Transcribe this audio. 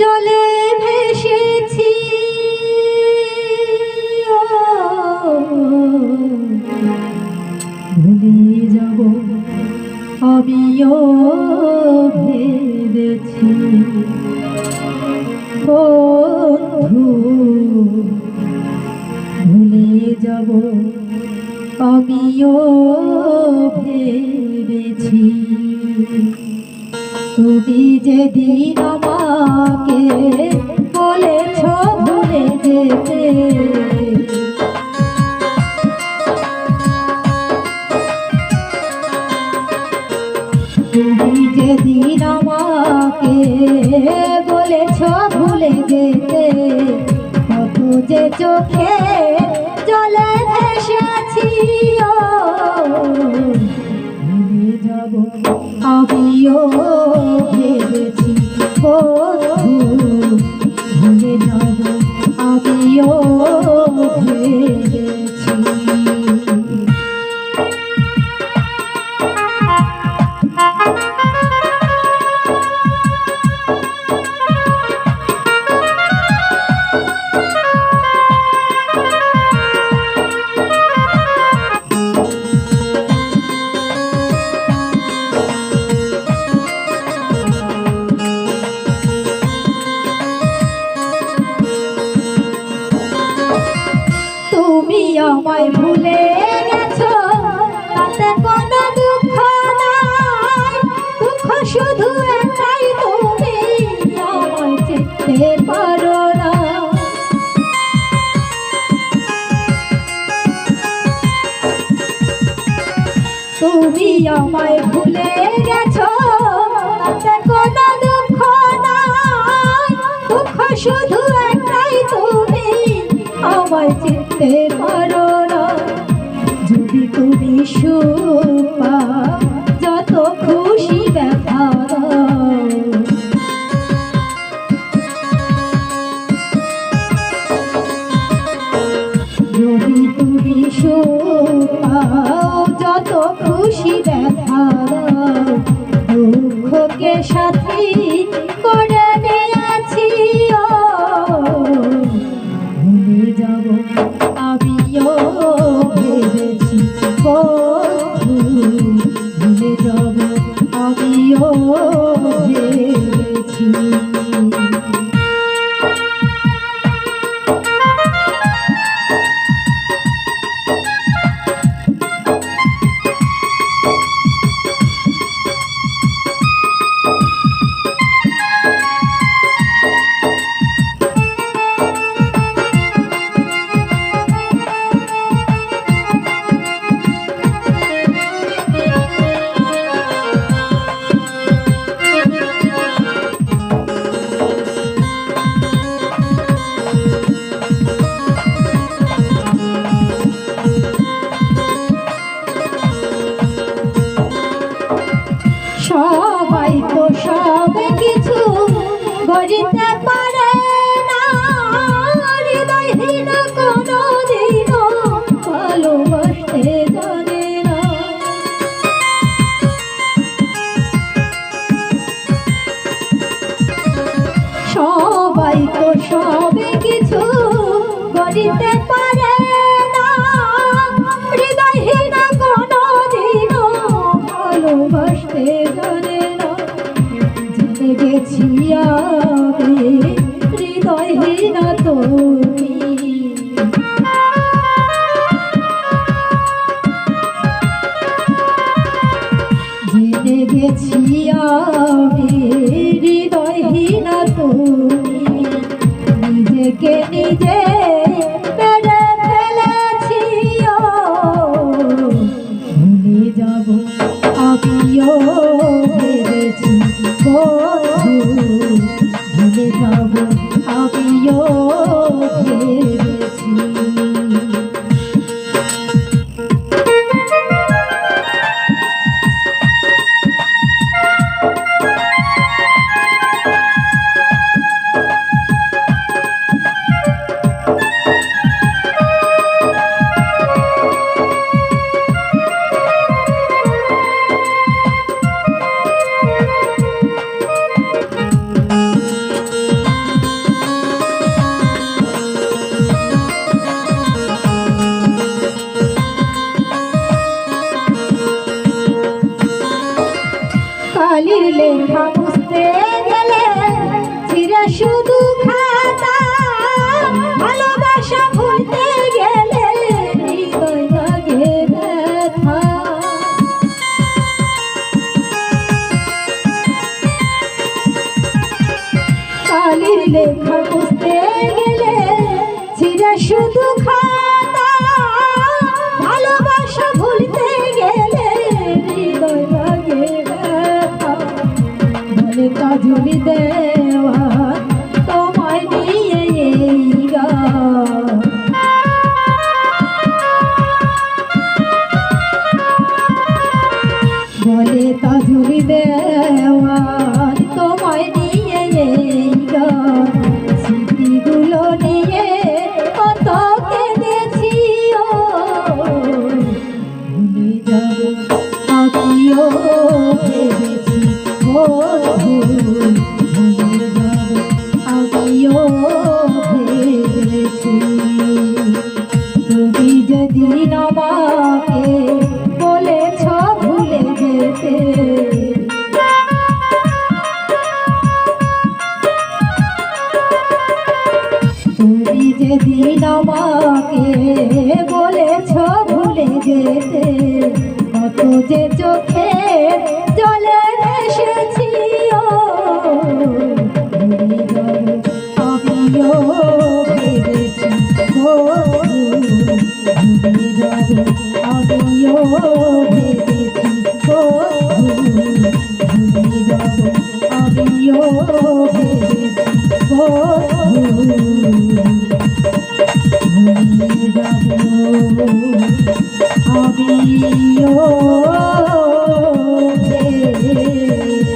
জলে ভেসেছি। ভুলে যাব আমিও তুমি যেদিন আমাকে বলেছ ভুলে যেতে। তুমি যেদিন আমাকে বলেছ ভুলে যেতে, কত যে চোখে ভুলে যাব আমিও ভেবেছি বন্ধু আমায় ভুলে গেছো? তাতে কোনো দুঃখ দুঃখ শুধু একটাই তুমি আমায় চিনতে পারো না। যদি তুমি সুখ দাও, দুঃখকে সাথী করে নিয়েছি আমি হৃদয়হীন তুমি। জেনে গেছি আমি কালির লেখা যেদিন আমাকে বলেছ ভুলে যেতে। তুমি যেদিন আমাকে বলেছ ভুলে যেতে, কত যে চোখে জলে এসেছি আমিও ভেবেছি, ও ভুলে যাব আমিও ভেবেছি গো ভুলে যাব আমিও ভেবেছি গো ভুলে যাব আমিও ভেবেছি